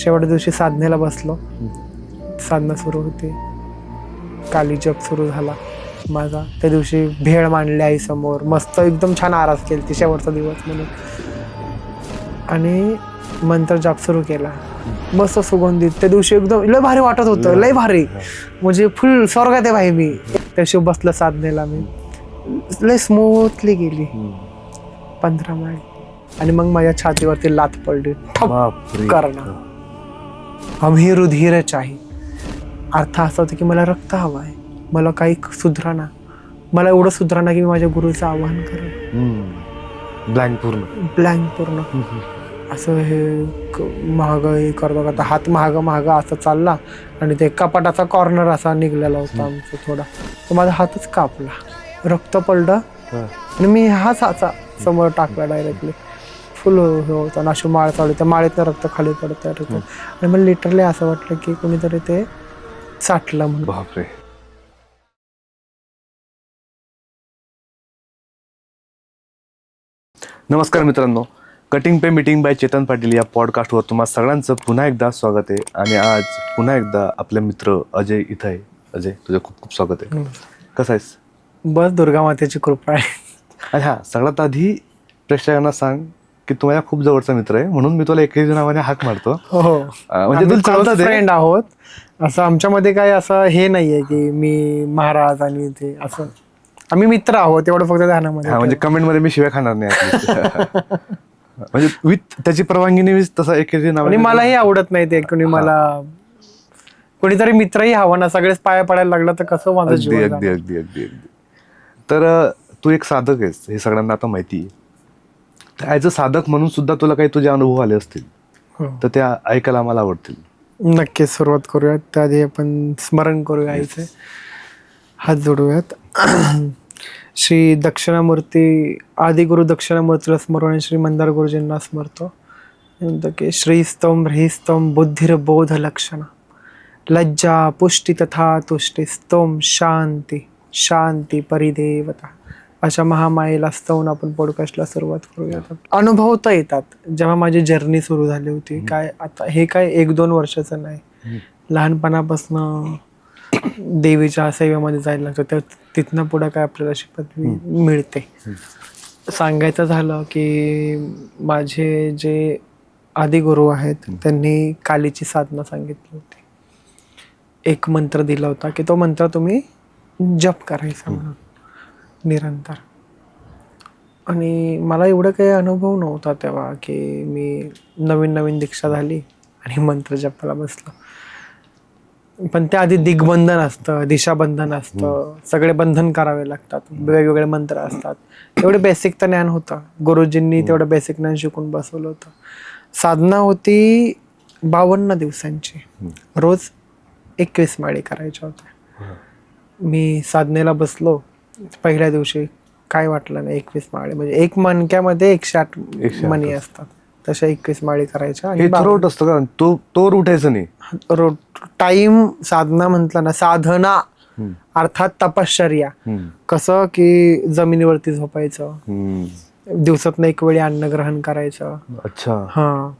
शेवटच्या दिवशी साधनेला बसलो. साधना सुरू होती. काली जप सुरू झाला माझा. त्या दिवशी भेळ मांडली आई समोर मस्त एकदम छान आरास केली ती शेवटचा दिवस म्हणून. आणि मंत्र जाप सुरू केला. मस्त सुगंधित. त्या दिवशी एकदम लय भारी वाटत होतं. लय भारी. म्हणजे फुल स्वर्गात आहे भाई मी. त्या दिवशी बसलं साधनेला मी. लय स्मूथली गेली. पंधरा माळी. आणि मग माझ्या छातीवरती लात पडली. ठप बापरे. करणं. आम्ही रुधिरच आहे. अर्थ असा होता की मला रक्त हवं आहे. मला काही सुधराना मला एवढं सुधराना की मी माझ्या गुरुचं आवाहन करेन. ब्लँक पूर्ण. ब्लँक पूर्ण. असं हे महाग हे करता करता हात महाग महाग असा चालला आणि ते कपाटाचा कॉर्नर असा निघलेला होता आमचा थोडा. तर माझा हातच कापला. रक्त पडलं. आणि मी हाच हाचा समोर टाकला डायरेक्टली फुल हे होतं नाशू माळ चालू त्या माळेतनं रक्त खाली पडत होतं आणि मला लिटरली असं वाटलं की कोणीतरी ते साठलं म्हणून. बापरे. नमस्कार मित्रांनो. कटिंग पे मीटिंग बाय चेतन पाटील या पॉडकास्टवर तुम्हा सगळ्यांचं पुन्हा एकदा स्वागत आहे. आणि आज पुन्हा एकदा आपले मित्र अजय इथं आहे. अजय तुझं खूप खूप स्वागत आहे. कसं आहेस? बस दुर्गा मातेची कृपा आहे. आणि हा सगळ्यात आधी प्रेक्षकांना सांग की तू माझ्या खूप जवळचा मित्र आहे म्हणून मी तुला एकही नावाने हाक मारतो. हो. अं, म्हणजे तुला चालतं ते फ्रेंड आहोत. असं आमच्यामध्ये काही असं हे नाहीये की मी महाराज आणि ते असं. आम्ही मित्र आहोत एवढं फक्त ध्यानामध्ये. हा म्हणजे कमेंटमध्ये मी शिव्या खाणार नाही at least. म्हणजे विथ त्याची परवानगीने मी तसं एकेरी आणि नावाने मलाही आवडत नाही ते कोणी मला कोणीतरी मित्रही हवा ना सगळेच पाया पडायला लागला तर कसं माझं अगदी जीवन अगदी अगदी अगदी अगदी. तर अं, तू एक साधक आहेस हे सगळ्यांना आता माहिती आहे. तर ॲज अ साधक म्हणून सुद्धा तुला काही तुझे अनुभव आले असतील. जाणार? तर त्या ऐकायला मला आवडतील. हो. नक्कीच सुरुवात करूयात. त्याआधी आपण स्मरण करूया आईचे हात जोडूयात. श्री दक्षिणामूर्ती आदिगुरु दक्षिणामूर्तीला स्मरून आणि श्री मंदार गुरुजींना स्मरतो. म्हणतो की श्रीस्तम ह्रीस्तम बुद्धिर्बोध लक्षण. लज्जा पुष्टी तथा तुष्टी स्तोम शांती शांती परिदेवता. अशा महामायेला स्तवून आपण पॉडकास्टला सुरुवात करूयात. अनुभव तर येतात. जेव्हा माझी जर्नी सुरू झाली होती काय आता हे काय एक दोन वर्षाचं नाही. लहानपणापासून देवीच्या सेवेमध्ये जायला लागतं त्या तिथनं पुढं काय आपल्याला अशी पदवी मिळते. सांगायचं झालं की माझे जे आदिगुरु आहेत त्यांनी कालीची साधना सांगितली होती. एक मंत्र दिला होता की तो मंत्र तुम्ही जप करायचा म्हणून. निरंतर. आणि मला एवढं काही अनुभव नव्हता तेव्हा की मी नवीन नवीन दीक्षा झाली आणि मंत्र जपाला बसलो. पण त्याआधी दिग्बंधन असतं दिशाबंधन असतं सगळे बंधन करावे लागतात वेगवेगळे मंत्र असतात. एवढे बेसिक तर ज्ञान होतं. गुरुजींनी तेवढं बेसिक ज्ञान शिकून बसवलं होतं. साधना होती बावन्न दिवसांची. रोज एकवीस माळी करायच्या होत्या. मी साधनेला बसलो. पहिल्या दिवशी काय वाटलं नाही एकवीस माळी. म्हणजे एक मणक्यामध्ये एकशे आठ एकशे आठ मणी असतात. तशा एकवीस माळी करायच्या आणि हे थ्रोट असतं का? तो तोर उठायचं नाही. रो टाइम साधना म्हटलं ना साधना. अर्थात तपश्चर्या. हम्म. कसं की जमिनीवरती झोपायचं. हम्म. दिवसातनं एक वेळी अन्न ग्रहण करायचं. अच्छा. हा.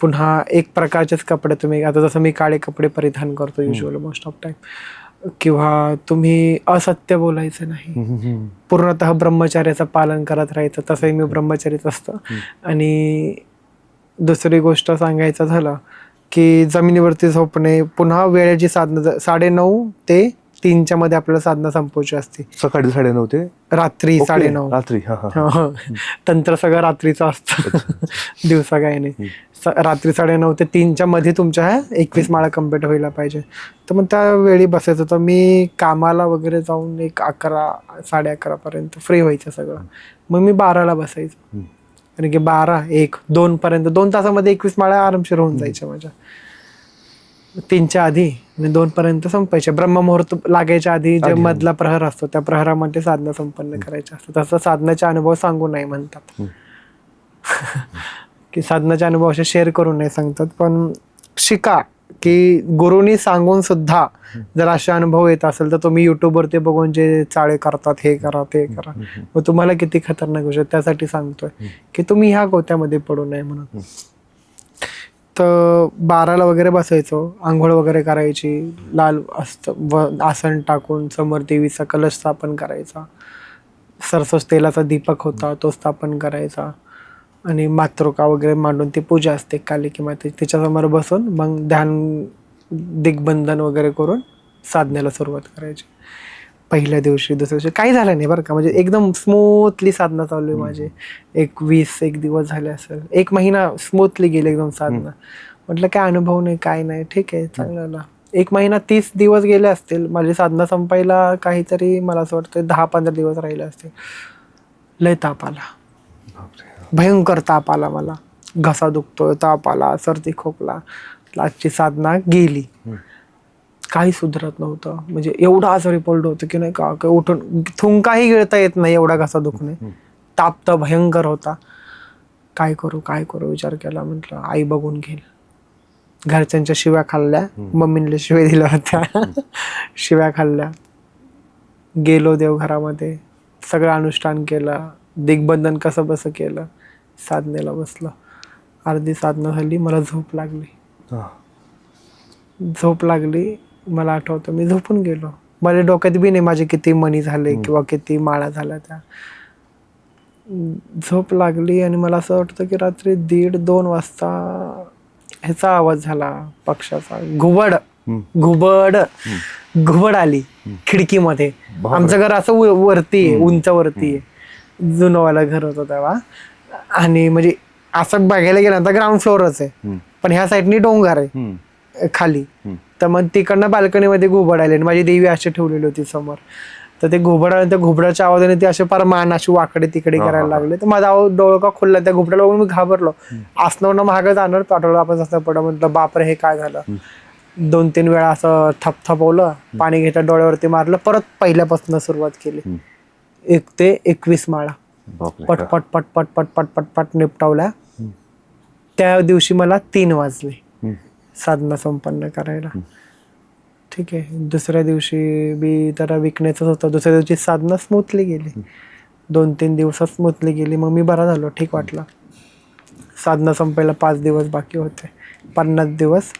पुन्हा एक प्रकारचेच कपडे तुम्ही आता जसं मी काळे कपडे परिधान करतो युजल मोस्ट ऑफ टाइम किंवा तुम्ही असत्य बोलायचं नाही. पूर्णतः ब्रह्मचार्याचं पालन करत राहायचं तसंही मी ब्रह्मचारीच असतं. आणि दुसरी गोष्ट सांगायचं झालं की जमिनीवरती झोपणे पुन्हा वेळेची साधना साडेनऊ ते तीनच्या मध्ये आपल्याला साधना संपवायची असते. सकाळी साडे नऊ ते? रात्री ओके, साडेनऊ रात्री हा. तंत्र सगळं रात्रीचं असतं. दिवसा काही नाही. रात्री साडेनऊ ते तीनच्या मध्ये तुमच्या ह्या एकवीस माळा कंप्लीट व्हायला पाहिजे. तर मग त्या वेळी बसायचं. तर मी कामाला वगैरे जाऊन एक अकरा साडे अकरा पर्यंत फ्री व्हायचं सगळं. मग मी बाराला बसायचो. कारण की बारा एक दोन पर्यंत दोन तासामध्ये एकवीस माळा आरामशीर होऊन जायच्या माझ्या. तीनच्या आधी आणि दोन पर्यंत संपायच्या ब्रह्ममुहूर्त लागायच्या आधी जे मधला प्रहर असतो त्या प्रहरामध्ये साधना संपन्न करायच्या असतात. तसं साधनाचे अनुभव सांगू नये म्हणतात. की साधनाचे अनुभव असे शेअर करू नये सांगतात. पण शिका की गुरुनी सांगून सुद्धा जर असे अनुभव येत असेल तर तुम्ही युट्यूबवरती बघून जे चाळे करतात हे करा ते करा. मग तुम्हाला किती खतरनाक गोष्ट त्यासाठी सांगतोय की तुम्ही ह्या गोत्यामध्ये पडू नये म्हणून. तर बाराला वगैरे बसायचो आंघोळ वगैरे करायची लाल असतं व आसन टाकून समोर देवीचा कलश स्थापन करायचा. सरसोस तेलाचा दीपक होता तो स्थापन करायचा. आणि मातृका वगैरे मांडून ती पूजा असते कालिकी माते त्याच्यासमोर बसून मग ध्यान दिग्बंधन वगैरे करून साधनेला सुरुवात करायची. पहिल्या दिवशी दुसऱ्या दिवशी. काही झालं नाही बरं का. म्हणजे एकदम स्मूथली साधना चालू आहे माझी. एक वीस एक दिवस झाले असेल. एक महिना स्मूथली गेले एकदम साधना. म्हटलं काय अनुभव नाही काय नाही. ठीक आहे चांगलं ना. एक महिना तीस दिवस गेले असतील. माझी साधना संपायला काहीतरी मला असं वाटतं दहा पंधरा दिवस राहिले असतील. लय ताप आला. भयंकर ताप आला मला. घसा दुखतोय ताप आला सर्दी खोकला. आजची साधना गेली. काही सुधरत नव्हतं. म्हणजे एवढा आजारी पडलो होतो की नाही का उठून थुंकाही गिळता येत नाही एवढा घसा दुखणे. ताप तर भयंकर होता. काय करू काय करू? विचार केला म्हटलं आई बघून घेईल. घरच्यांच्या शिव्या खाल्ल्या मम्मीने शिव्या दिल्या होत्या. शिव्या खाल्ल्या. गेलो देवघरामध्ये सगळं अनुष्ठान केलं दिग्बंधन कसं बसं केलं साधनेला बसलं. अर्धी साधना झाली मला झोप लागली. झोप लागली मला आठवतं मी झोपून गेलो. माझ्या डोक्यात बी नाही माझे किती मणी झाले किंवा किती माळा झाल्या त्या. झोप लागली आणि मला असं वाटतं की रात्री दीड दोन वाजता ह्याचा आवाज झाला पक्षाचा. घुबड. घुबड. घुबड आली खिडकीमध्ये. आमचं घर असं वरती आहे उंचावरती आहे. जुनवाला घर होतं तेव्हा. आणि म्हणजे असं बघायला गेलं तर ग्राउंड फ्लोअरच आहे. पण ह्या साईडनी डोंगर आहे. खाली. तर मग तिकडनं बाल्कनीमध्ये घोबड आले आणि माझी देवी अशी ठेवलेली होती समोर. तर ते घुबडाय त्या घुबडाच्या आवाजाने ते असे फार मान अशी वाकडे तिकडे करायला लागले. तर माझा डोळका खुलला त्या घोबड्याला बघून मी घाबरलो. आसनावनं महाग जाणार पाठवलं. आपण असं पडलं. म्हटलं बापरे हे काय झालं? दोन तीन वेळा असं थपथपवलं. पाणी घेतलं डोळ्यावरती मारलं. परत पहिल्यापासून सुरुवात केली. एक ते एकवीस माळा. पटपट पटपट पटपट पटपट निपटवल्या. त्या दिवशी मला तीन वाजले. साधना संपन्न करायला. ठीक आहे. दुसऱ्या दिवशी बी जरा विकनेसच होतं. दुसऱ्या दिवशी साधना स्मूथली गेली. दोन तीन दिवसात स्मूथली गेली. मग मी बरा झालो. ठीक वाटलं. साधना संपायला पाच दिवस बाकी होते. पन्नास दिवस.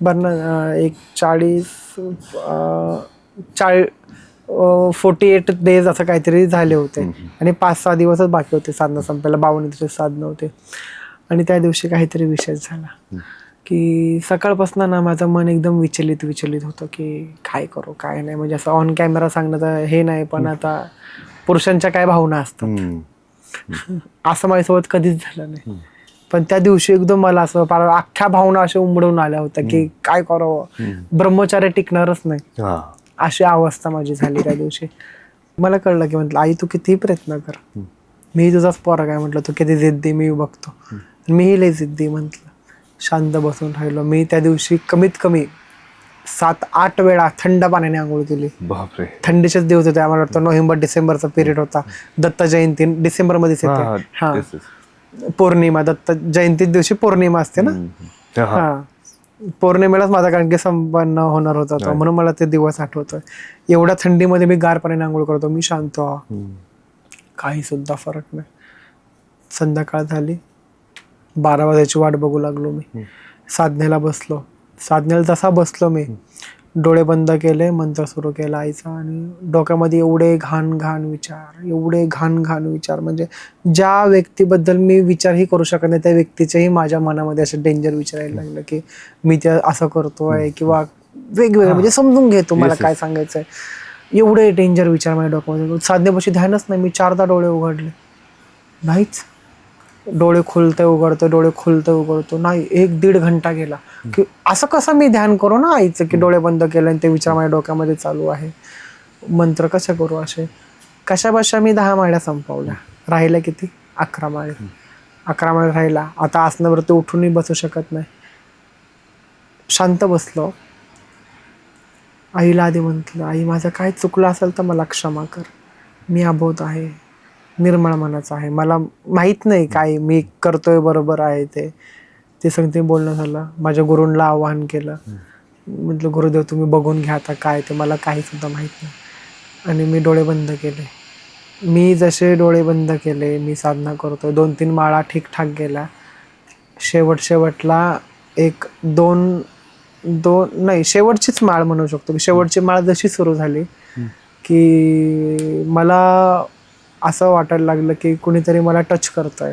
बरं ना एक चाळीस चाळ फोर्टी एट डेज असं काहीतरी झाले होते. आणि पाच सहा दिवसच बाकी होते. साधना संपायला बावन्न दिवस साधनं होते. आणि त्या दिवशी काहीतरी विशेष झाला. की सकाळपासून ना माझं मन एकदम विचलित विचलित होतं की काय करू काय नाही. म्हणजे असं ऑन कॅमेरा सांगणं तर हे नाही पण आता पुरुषांच्या काय भावना असतात. असं माझ्यासोबत कधीच झालं नाही. पण त्या दिवशी एकदम मला असं फार अख्ख्या भावना अशा उमडून आल्या होत्या की काय करावं? ब्रह्मचार्य टिकणारच नाही. हा. अशी अवस्था माझी झाली त्या दिवशी. मला कळलं की म्हटलं आई तू कितीही प्रयत्न कर. मी तुझाच पोरा काय म्हटलं तू किती जिद्दी मी बघतो. मीही लय जिद्दी म्हटलं. शांत बसून राहिलो. मी त्या दिवशी कमीत कमी सात आठ वेळा थंड पाण्याने आंघोळ केली. बापरे. थंडीचेच दिवस होते. आम्हाला वाटतं नोव्हेंबर डिसेंबरचा पिरियड होता. दत्त जयंती डिसेंबरमध्येच हा, येते हा. पौर्णिमा दत्त जयंती दिवशी पौर्णिमा असते ना. हा. पौर्णिमेलाच माझा कारण की संपन्न होणार होता तो. म्हणून मला ते दिवस आठवतोय. एवढ्या थंडीमध्ये मी गार पाण्याने आंघोळ करतो. मी शांत. काही सुद्धा फरक नाही. संध्याकाळ झाली. बारा वाजायची वाट बघू लागलो मी. साधनेला बसलो. साधनेला जसा बसलो मी डोळे बंद केले मंत्र सुरू केला आईचा आणि डोक्यामध्ये एवढे घाण घाण विचार एवढे घाण घाण विचार म्हणजे ज्या व्यक्तीबद्दल मी विचारही करू शकत नाही त्या व्यक्तीचेही माझ्या मनामध्ये असे डेंजर विचार यायला लागले की मी त्या असं करतोय किंवा वेगवेगळे म्हणजे समजून घेतो मला काय सांगायचंय. एवढे डेंजर विचार माझ्या डोक्यामध्ये. साधनेपाशी ध्यानच नाही मी चारदा डोळे उघडले. नाहीच. डोळे खुलते उघडतो डोळे खुलते उघडतो नाही एक दीड घंटा गेला. की असं कसं मी ध्यान करू ना आईचं की डोळे बंद केले आणि ते विचार माझ्या डोक्यामध्ये चालू आहे. मंत्र कसे करू असे? कशा बशा मी दहा माळ्या संपवल्या? राहिल्या किती? अकरा माळे. अकरा माळे राहिला. आता आसनावरती उठूनही बसू शकत नाही. शांत बसलो. आईला आधी म्हटलं आई माझं काय चुकलं असेल तर मला क्षमा कर. मी अबोध आहे. निर्मळ मनाचा आहे. मला माहीत नाही काय मी करतोय बरोबर आहे ते. ते सांगते बोलणं झालं. माझ्या गुरूंना आवाहन केलं. म्हटलं गुरुदेव तुम्ही बघून घ्या आता काय ते. मला काही सुद्धा माहीत नाही. आणि मी डोळे बंद केले. मी जसे डोळे बंद केले मी साधना करतोय. दोन तीन माळा ठीकठाक गेल्या. शेवट शेवटला एक दोन दोन नाही शेवटचीच माळ म्हणू शकतो शेवटची माळ जशी सुरू झाली की मला असं वाटायला लागलं की कुणीतरी मला टच करतंय.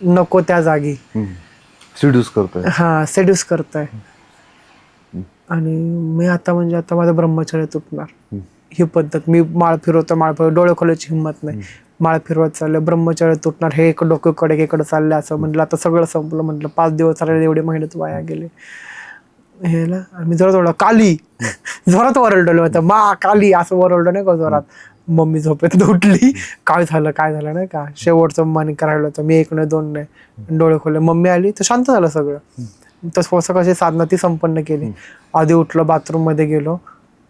नको त्या जागी. सिड्यूस करतोय. हा सेड्यूस करताय. आणि मी आता म्हणजे आता माझं ब्रह्मचर्य तुटणार. ही पद्धत. मी माळ फिरवतो माळ फिरव डोळे खोलायची हिंमत नाही. माळ फिरवत चाललं ब्रह्मचर्य तुटणार हे एक डोक्याकडे एकीकडे चाललं असं म्हटलं आता सगळं संपलं म्हटलं. पाच दिवस राहिले एवढे मेहनत वाया गेले. हे ना आणि मी जोरात ओरडलो. काली. जोरात ओरडलो. होतं मा काली. असं ओरडलो नाही का जोरात? मम्मी झोपेत उठली. काय झालं काय झालं नाही का? शेवटचं मन करायला होतं मी एक नाही दोन नाही. डोळे खोलले. मम्मी आली तर शांत झालं सगळं. तर कशी साधना ती संपन्न केली. आधी उठलो बाथरूममध्ये गेलो.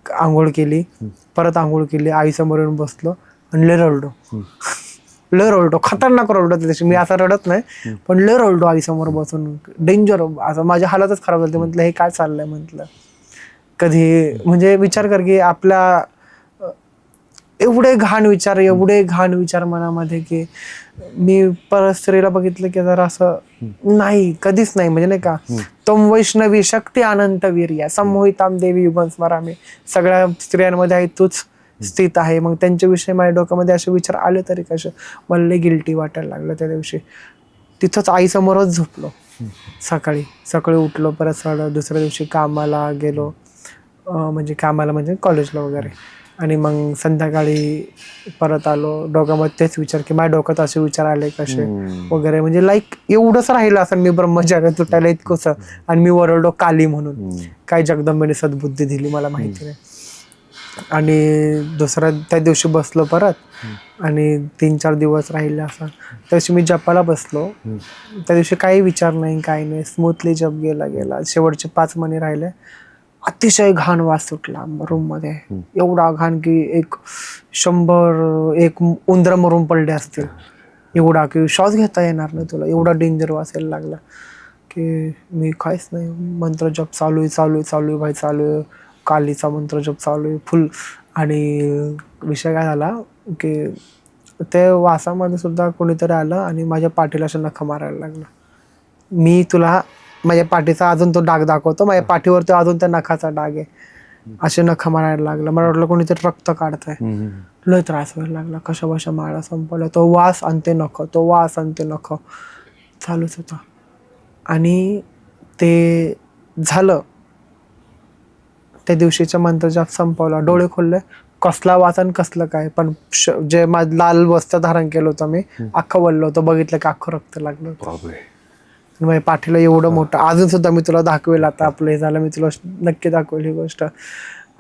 आंघोळ केली. परत आंघोळ केली. आई समोर येऊन बसलो आणि लय रडलो. लय रडलो. खतरनाक रडलो त्याच्याशी मी असं रडत नाही पण लय रडलो आई समोर बसून. डेंजर असं माझ्या हालतच खराब झाली. म्हटलं हे काय चाललंय? म्हटलं. कधी म्हणजे विचार कर की आपल्या एवढे घाण विचार एवढे घाण विचार मनामध्ये की मी परत स्त्रीला बघितलं की जरा असं नाही कधीच नाही म्हणजे नाही का? तम वैष्णवी शक्ती अनंत वीर्या संमोहिताम देवी युगन स्मरामी. सगळ्या स्त्रियांमध्ये आहे तूच स्थित आहे. मग त्यांच्याविषयी माझ्या डोक्यामध्ये असे विचार आले तरी कसे? मला गिल्टी वाटायला लागलं त्या दिवशी. तिथंच आईसमोरच झोपलो. सकाळी. सकाळी उठलो परत सगळं दुसऱ्या दिवशी कामाला गेलो. म्हणजे कामाला म्हणजे कॉलेजला वगैरे. आणि मग संध्याकाळी परत आलो. डोक्यामध्ये तेच विचार की माझ्या डोक्यात असे विचार आले कसे? वगैरे. म्हणजे लाईक एवढंच राहिलं असं मी ब्रह्मचार्य तुटायला इतकंच आणि मी वरडलो काली म्हणून. काय जगदंबेने सद्बुद्धी दिली मला माहिती नाही. आणि दुसऱ्या त्या दिवशी बसलो परत. आणि तीन चार दिवस राहिले असं. त्या दिवशी मी जपाला बसलो. त्या दिवशी काही विचार नाही काही नाही. स्मूथली जप गेला गेला. शेवटचे पाच महिने राहिले. अतिशय घाण वास सुटला रूममध्ये. एवढा घाण की एक शंभर एक उंदर मरून पडले असतील. एवढा की श्वास घेता येणार नाही तुला. एवढा डेंजर वासायला लागला की मी काहीच नाही. मंत्र जप चालू आहे चालू आहे चालू आहे भाई चालू आहे. कालीचा मंत्र जप चालू आहे फुल आणि विषय काय झाला की ते वासामध्ये सुद्धा कोणीतरी आलं आणि माझ्या पाठीला असं नखं मारायला लागलं मी तुला माझ्या पाठीचा अजून तो डाग दाखवतो. माझ्या पाठीवर तो अजून त्या नखाचा डाग आहे. असे नखं मारायला लागलं. मला वाटलं कोणीतरी रक्त काढतंय. लय त्रास व्हायला लागला. कशा बशा माळा संपवल्या. तो वास आणि ते नख तो वास आणि ते नख चालूच होता. आणि ते झालं. त्या दिवशीच्या मंत्रजाप संपवला. डोळे खोलले. कसला वास आणि कसलं काय. पण जे लाल वस्त्र धारण केलं होतं मी अख्खं वल्लं होतं. बघितलं की अख्खं रक्त लागलं होतं. माझ्या पाठीला एवढं मोठं. अजून सुद्धा मी तुला दाखवेल आता आपलं हे झालं मी तुला नक्की दाखवेल ही गोष्ट.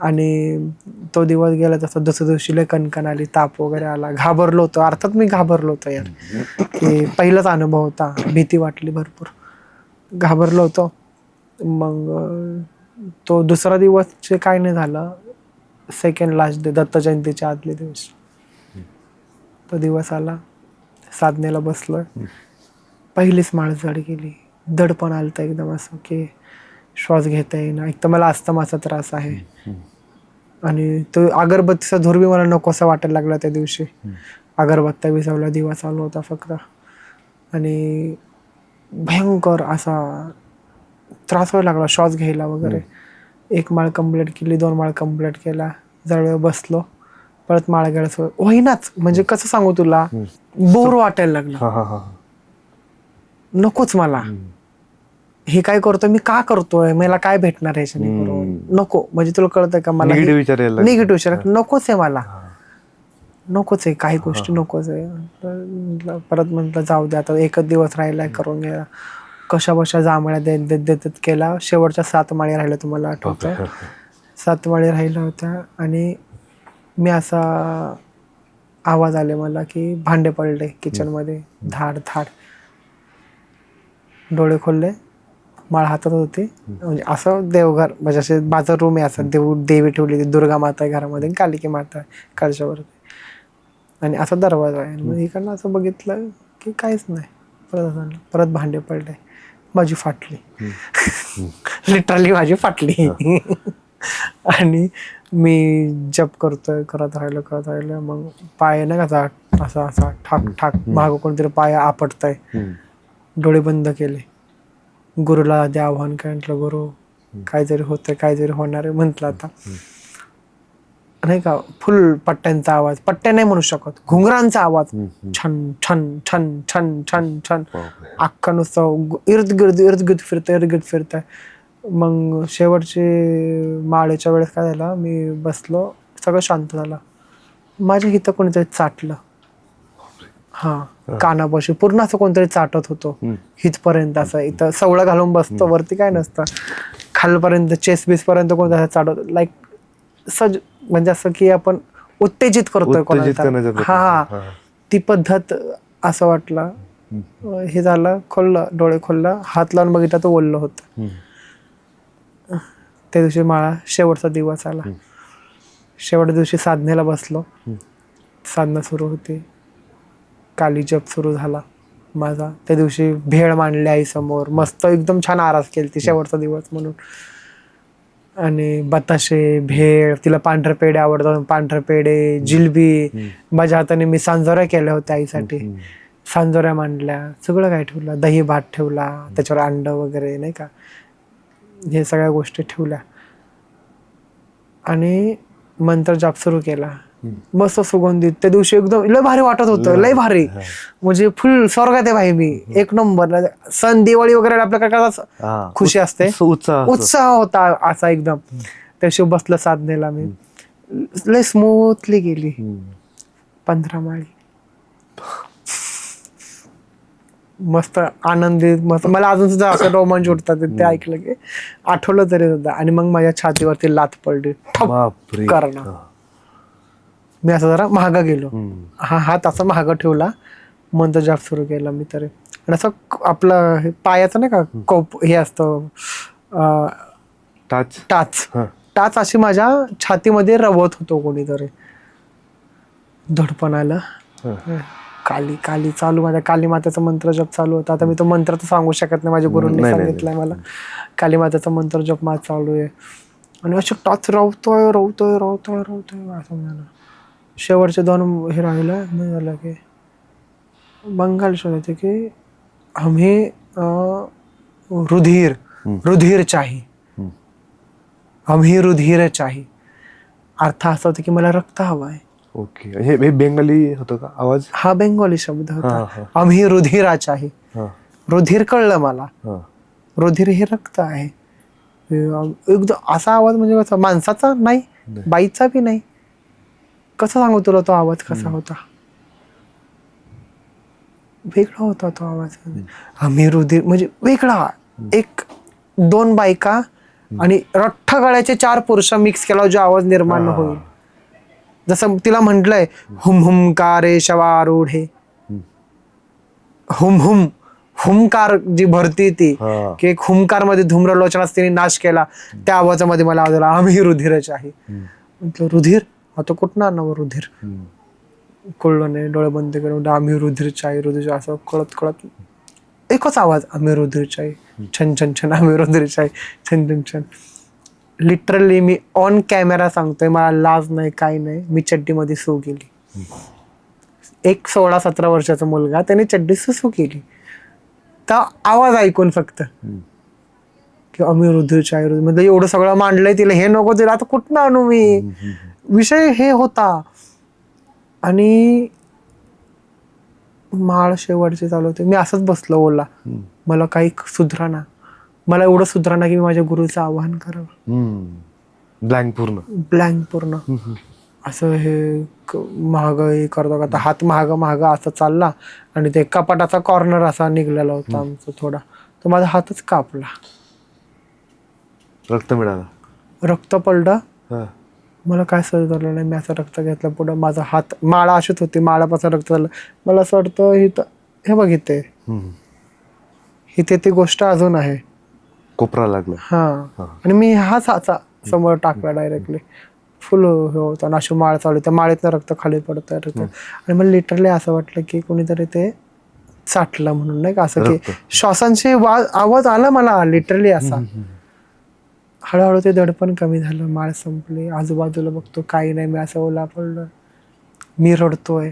आणि तो दिवस गेला तसा दुसऱ्या दिवशी लय कणकण आली ताप वगैरे आला. घाबरलो होतो. अर्थात मी घाबरलो होतो यार. की पहिलाच अनुभव होता. भीती वाटली भरपूर. घाबरलो होतो. मग तो दुसरा दिवस जे काय नाही झालं सेकंड लास्ट डे दत्त जयंतीच्या आदले दिवस तो दिवस आला. साधनेला बसलोय. पहिलीच माळ जड गेली. दडपण आलं तर एकदम असं की श्वास घेता येईना. एक तर मला अस्तमाचा त्रास आहे. आणि तो अगरबत्तीचा धूर बी मला नकोसा वाटायला लागला त्या दिवशी. अगरबत्त्या विसवला दिवा चालू होता फक्त. आणि भयंकर असा त्रास व्हायला लागला श्वास घ्यायला वगैरे. एक माळ कंप्लीट केली दोन माळ कंप्लीट केला. जरा वेळ बसलो. परत माळ घ्यायला होईनाच. म्हणजे कसं सांगू तुला? बोर वाटायला लागलं. नकोच मला. हे काय करतोय? मी का करतोय? मला काय भेटणार करून नको. म्हणजे तुला कळतंय का मला? निगेटिव्ह विचार यायला लागले. निगेटिव्ह विचार. नकोच आहे मला. नकोच आहे. काही गोष्टी नकोच आहे. म्हटलं- परत म्हटलं जाऊ दे आता. एकच दिवस राहिलाय करून घ्या. कशा बशा जांभळ्या देत देत देत केला. शेवटच्या सात माळी राहिल्या तुम्हाला आठवतं सात माळी राहिल्या होत्या. आणि मी असा आवाज आले मला की भांडे पडले किचनमध्ये धाड धाड. डोळे खोलले. माळ हातात होती. म्हणजे असं देवघर म्हणजे असे माझं रूम आहे असं. देव देवी ठेवली दुर्गा माता आहे घरामध्ये कालिकी माता आहे. कळशावरती आणि असा दरवाजा आहे. मग इकडनं असं बघितलं की काहीच नाही. परत. परत भांडे पडले. माझी फाटली. लिटरली माझी फाटली. आणि मी जप करतोय करत राहिलो करत राहिलो. मग पाय नाही का असा असा ठाक ठाक. मागं कोणतरी पाय आपटताय. डोळे बंद केले. गुरुला आधी आव्हान काय म्हटलं गुरु काय जरी होतंय काय जरी होणार आहे म्हटलं आता. नाही का फुल पट्ट्यांचा आवाज पट्ट्या नाही म्हणू शकत घुंगरांचा आवाज. छन छन छन छन छन छन. अख्खा नुसतं इर्द गिर्द इर्द गिर्द फिरतंय इर्द गिर्द फिरतंय. मग शेवटचे माळेच्या वेळेस काय झालं मी बसलो सगळं शांत झालं. माझ्या इथं कोणीतरी चाटलं. हा. कानापाशी. पूर्ण असं कोणतरी चाटत होतो. हितपर्यंत असं इथं सवळं घालून बसतो. वरती काय नसतं. खालपर्यंत चेस बीस पर्यंत कोणतं असं चाटत लाईक सज म्हणजे असं की आपण उत्तेजित करतोय कोणाला. हा हा. ती पद्धत असं वाटलं. हे झालं खोललं डोळे खोललं हात लावून बघितलं तर ओललं होतं. त्या दिवशी माळा शेवटचा दिवस आला. शेवटच्या दिवशी साधनेला बसलो. साधना सुरू होती. काली जप सुरू झाला. माझा त्या दिवशी भेळ मांडली आई समोर मस्त एकदम छान आरास केली ती शेवटचा दिवस म्हणून. आणि बताशे भेळ तिला पांढरे पेढे आवडतात. पांढरे पेढे जिलबी माझ्या हाताने मी सांजोऱ्या केल्या होत्या आईसाठी. सांजोऱ्या मांडल्या. सगळं काय ठेवलं? दही भात ठेवला. त्याच्यावर अंड वगैरे नाही का? हे सगळ्या गोष्टी ठेवल्या. आणि मंत्र जाप सुरू केला. मस्त सुगंधित त्या दिवशी एकदम लय भारी वाटत होतं लय भारी. म्हणजे फुल स्वर्गात आहे भाई मी. एक नंबर. सण दिवाळी वगैरे आपल्याकडे कसं हा. खुशी असते. उत्स- उत्साह होता असा एकदम. त्या दिवशी बसलं साधनेला मी. लय स्मूथली गेली. पंधरा माळी. मस्त आनंदित मस्त. मला अजून सुद्धा असं रोमांच उठतात ते ऐकलं की. आठवलं तरी सुद्धा. आणि मग माझ्या छातीवरती लात पडली. ठप बापरे. करणं. मी असं जरा महागा गेलो. हा हात असा महागा ठेवला. मंत्र जाप सुरू केला मी तरी. आणि असं आपलं हे पायाचं नाही का कोप हे असतं अं, टाच. टाच. हा. टाच अशी माझ्या छातीमध्ये रवत होतो कोणीतरी. धडपण आलं हा. काली काली चालू माझ्या काली मातेचा मंत्र जप चालू होता. आता मी तो मंत्र तर सांगू शकत नाही माझ्या गुरुंनी नाही, नाही, सांगितलंय मला. काली मातेचा मंत्र जप माझा चालू आहे. आणि अशी टच रवतोय रवतोय रवतोय रवतोय असं झालं शेवटचे दोन हे राहिलं मग झालं की बंगाल शोधायचे की आम्ही रुधिर रुधिर चाही. आम्ही रुधिर चाही. अर्थ असा होता की मला रक्त हवं आहे ओके. हे हे बेंगाली होतं का आवाज? हा बेंगोली शब्द होता. आम्ही रुधिराच आहे रुधिर कळलं मला. रुधिर हे रक्त आहे. एकदम असा आवाज म्हणजे कसा माणसाचा नाही नाही. बाईचा बी नाही. कसं सांगू तुला तो आवाज कसा होता? वेगळा होता तो आवाज. आम्ही रुधिर म्हणजे वेगळा. एक दोन बायका आणि रठ्ठ गळ्याचे चार पुरुष मिक्स केला जो आवाज निर्माण हा. होईल. जसं तिला म्हटलंय हुम हुम का रे शवारूढे हुम हुम हुमकार जी भरती ती. हा. की एक हुमकारमध्ये धूम्रलोचनास तिने नाश केला. त्या आवाजामध्ये मला आवाज आला आम्ही रुधिरच आहे. म्हटलं रुधिर आता कुठनं आणावं रुधिर? कळलं नाही डोळे बंद करून आम्ही रुधिरच आहे रुधिर असं कळत कळत. एकच आवाज आम्ही रुधिरच आहे छन छन छन आम्ही रुधिरच आहे छन छन छन. लिटरली मी ऑन कॅमेरा सांगतोय मला लाज नाही काही नाही. मी चड्डीमध्ये सू गेली एक सोळा सतरा वर्षाचा मुलगा त्याने चड्डी सुसू केली. तर आवाज ऐकून फक्त. की आम्ही रुधिरच आहे रुधिर म्हणजे एवढं सगळं मांडलंय तिला हे नको तिला आता कुठनं आणू मी? विषय हे होता. आणि माळ शेवटचे चालू होते. मी असंच बसलो ओला. मला काही सुधराना मला एवढं सुधराना की मी माझ्या गुरुचं आवाहन करावं. ब्लँक पूर्ण. ब्लँक पूर्ण. असं हे महाग हे करता करता हात महाग महाग असा चालला. आणि ते कपाटाचा कॉर्नर असा निघलेला होता आमचा थोडा. तर माझा हातच कापला. रक्त मिळालं. रक्त पडलं. मला काय सहज झालं नाही? मी असं रक्त घेतलं पुढं. माझा हात माळा अशीच होती. माळापासून रक्त झालं. मला असं वाटतं इथं हे बघ इथे. इथे ती गोष्ट अजून आहे. कोपरा लागला. हा. हा. आणि मी हाच हाचा समोर टाकला डायरेक्टली फुल हे होतं अशी माळ चालू त्या माळेतनं रक्त खाली पडत रक्त. आणि मला लिटरली असं वाटलं की कोणीतरी ते चाटलं म्हणून नाही का? असं की. श्वासांचे आवाज आला मला लिटरली असा. हळूहळू ते दडपण कमी झालं. माळ संपली. आजूबाजूला बघतो काही नाही. मी असं ओला पडलो. मी रडतोय.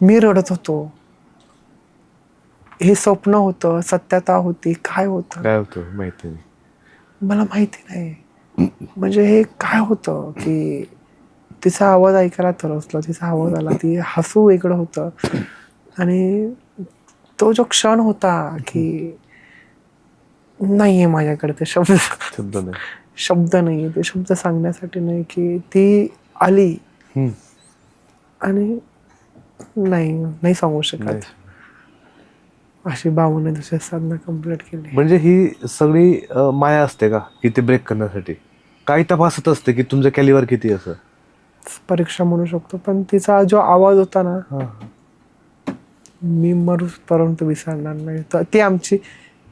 मी रडत होतो. हे स्वप्न होतं सत्यता होती काय होतं? काय होतं माहिती नाही. मला माहिती नाही. म्हणजे हे काय होतं की तिचा आवाज ऐकायला तरसलो तिचा आवाज आला ती हसू वेगळं होतं. आणि तो जो क्षण होता की नाहीये माझ्याकडे ते शब्द. शब्द नाही. शब्द नाही ते. शब्द सांगण्यासाठी नाही की ती आली. आणि नाही नाही सांगू शकत. अशी बावन्न दुसऱ्या साधना कंप्लीट केली. म्हणजे ही सगळी माया असते का? की ते ब्रेक करण्यासाठी. काही तपासत असते की तुमचं कॅलिवर किती असं. परीक्षा म्हणू शकतो पण तिचा जो आवाज होता ना. मी मरूपर्यंत विसरणार नाही. तर ती आमची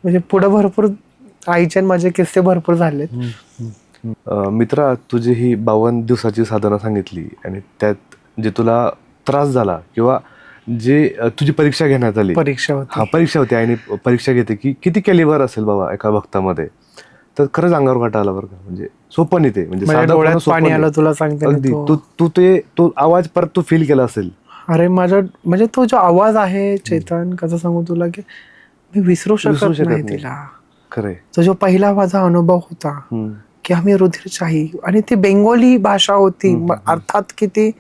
म्हणजे पुढे भरपूर आईचे आणि माझे किस्से भरपूर झालेत. मित्रा तुझी ही बावन्न दिवसाची साधना सांगितली आणि त्यात जे तुला त्रास झाला किंवा जे तुझी परीक्षा घेण्यात आली. परीक्षा होती. हा परीक्षा होती आणि परीक्षा घेते की किती कॅलिबर असेल बाबा एका भक्तामध्ये तर खरंच अंगावर काटा आला बरं का. म्हणजे सोपं नाही ते. म्हणजे माझ्या सोपं पाणी. आलं तुला सांगते अगदी. तो. तू तू ते तो आवाज परत तू फील केला असेल. अरे माझा म्हणजे तो जो आवाज आहे चेतन कसं सांगू तुला की मी विसरू विसरू शकत शकत नाही नाही. तिला. खरंय. तो जो पहिला माझा अनुभव होता हम्म. की आम्ही रुधिरशाही आणि ती बेंगोली भाषा होती. अर्थात की ती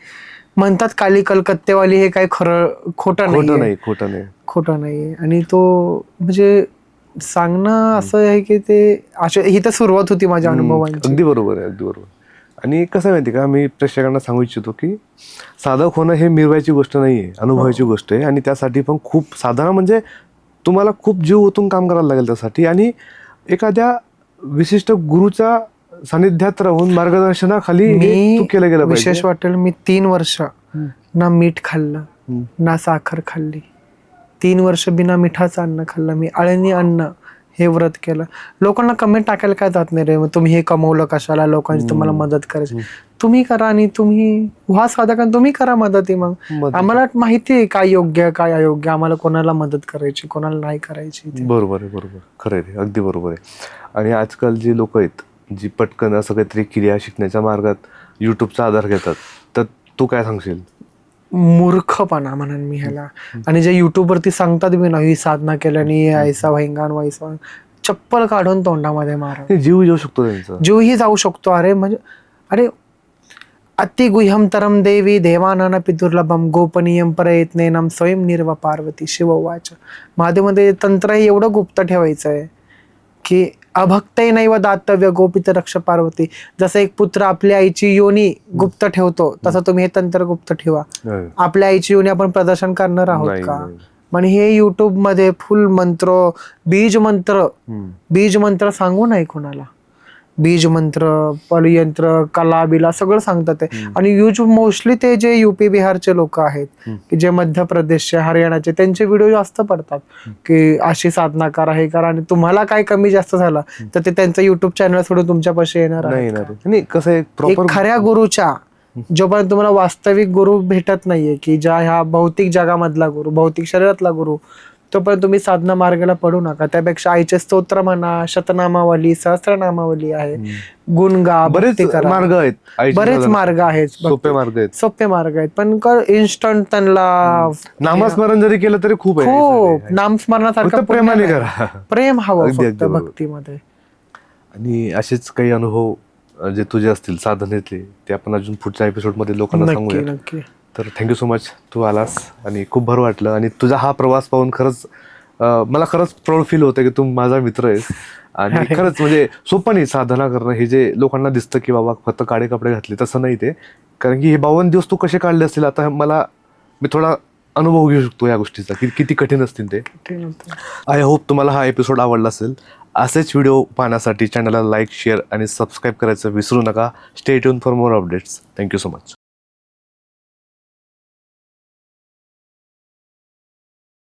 म्हणतात काली कलकत्तेवाली हे काय खरं खोटं खोटं नाही नाही खोटं नाही. खोटं नाही आणि तो म्हणजे सांगणं असं आहे की ते अशा ही तर सुरुवात होती माझ्या अनुभवांची. अगदी बरोबर आहे अगदी बरोबर. आणि कसं आहे माहिती का मी प्रेक्षकांना सांगू इच्छितो की साधक होणं हे मिरवायची गोष्ट नाही आहे अनुभवायची गोष्ट आहे. आणि त्यासाठी पण खूप साधारण म्हणजे तुम्हाला खूप जीव ओतून काम करायला लागेल त्यासाठी. आणि एखाद्या विशिष्ट गुरुच्या सानिध्यात राहून मार्गदर्शनाखाली केलं गेलं विशेष वाटेल मी तीन वर्ष ना मीठ खाल्लं. ना साखर खाल्ली. तीन वर्ष बिना मिठाचं अन्न खाल्लं मी अळणी अन्न हे व्रत केलं. लोकांना कमेंट टाकायला काय जात नाही रे मग तुम्ही हे कमवलं कशाला? लोकांची तुम्हाला मदत करायची. तुम्ही करा आणि तुम्ही व्हा साधक आणि तुम्ही करा मदत मग. आम्हाला माहिती आहे काय योग्य काय अयोग्य आम्हाला कोणाला मदत करायची कोणाला नाही करायची. बरोबर आहे बरोबर. खरं आहे अगदी बरोबर आहे. आणि आजकाल जी लोक आहेत जी पटकन असं काहीतरी क्रिया शिकण्याच्या मार्गात युट्यूबचा आधार घेतात तर तू काय सांगशील? मूर्खपणा म्हणून मी ह्याला. आणि जे युट्यूब वरती सांगतात मी ना ही साधना केल्याने ऐसा भयंगान वैसा चप्पल काढून तोंडामध्ये मारा. जीव येऊ शकतो त्यांचा. जीवही जाऊ शकतो. अरे म्हणजे अरे अतिगुह्यम तरम देवी देवाननपि दुर्लभम गोपनीयम प्रयत्नेनम स्वयं निर्व पार्वती शिववाच महादेवमध्ये तंत्र हे एवढं गुप्त ठेवायचं आहे की अभक्तही नैव दातव्य गोपित रक्ष पार्वती। जसं एक पुत्र आपल्या आईची योनी गुप्त ठेवतो तसं तुम्ही हे तंत्र गुप्त ठेवा। आपल्या आईची योनी आपण प्रदर्शन करणार आहोत का. म्हणजे हे युट्यूबमध्ये फुल मंत्र बीज मंत्र. बीज मंत्र सांगू नाही कोणाला? बीज मंत्र पलयंत्र कला बिला सगळं सांगतात ते. आणि यूज मोस्टली ते जे युपी बिहारचे लोक आहेत की जे मध्य प्रदेशचे हरियाणाचे त्यांचे व्हिडिओ जास्त पडतात. की अशी साधना करा हे करा आणि तुम्हाला काय कमी जास्त झालं तर ते त्यांचं युट्यूब चॅनल सोडून तुमच्यापाशी येणार नाही कसं खऱ्या गुरुच्या जोपर्यंत तुम्हाला वास्तविक गुरु भेटत नाहीये की ज्या ह्या भौतिक जगामधला गुरु भौतिक शरीरातला गुरु तोपर्यंत तुम्ही साधना मार्गाला पडू नका. त्यापेक्षा आईचे स्तोत्र म्हणा शतनामावली सहस्रनामावली आहे. गुणगा बरेच. मार्ग आहेत बरेच. मार्ग आहेत सोपे मार्ग आहेत. सोपे मार्ग आहेत. पण इन्स्टंट त्यांना नामस्मरण जरी केलं तरी खूप खूप. नामस्मरणासारखं प्रेमाने करा. प्रेम हवं फक्त. भक्तीमध्ये. आणि असेच काही अनुभव जे तुझे असतील साधनेतले ते आपण अजून पुढच्या एपिसोडमध्ये लोकांना सांगूया नक्की. तर थँक्यू सो मच तू आलास आणि खूप बरं वाटलं. आणि तुझा हा प्रवास पाहून खरंच अं, मला खरंच प्राऊड फील होतं की तू माझा मित्र आहेस. आणि खरंच म्हणजे सोपं नाही साधना करणं. हे जे लोकांना दिसतं की बाबा फक्त काळे कपडे घातले तसं नाही ते. कारण की हे बावन्न दिवस तू कसे काढले असतील आता मला मी थोडा अनुभव घेऊ शकतो या गोष्टीचा. की किती कठीण असतील ते. आय होप तुम्हाला हा एपिसोड आवडला असेल. असेच व्हिडिओ पाहण्यासाठी चॅनलला लाईक शेअर आणि सबस्क्राईब करायचं विसरू नका. Stay tuned for more updates thank you so much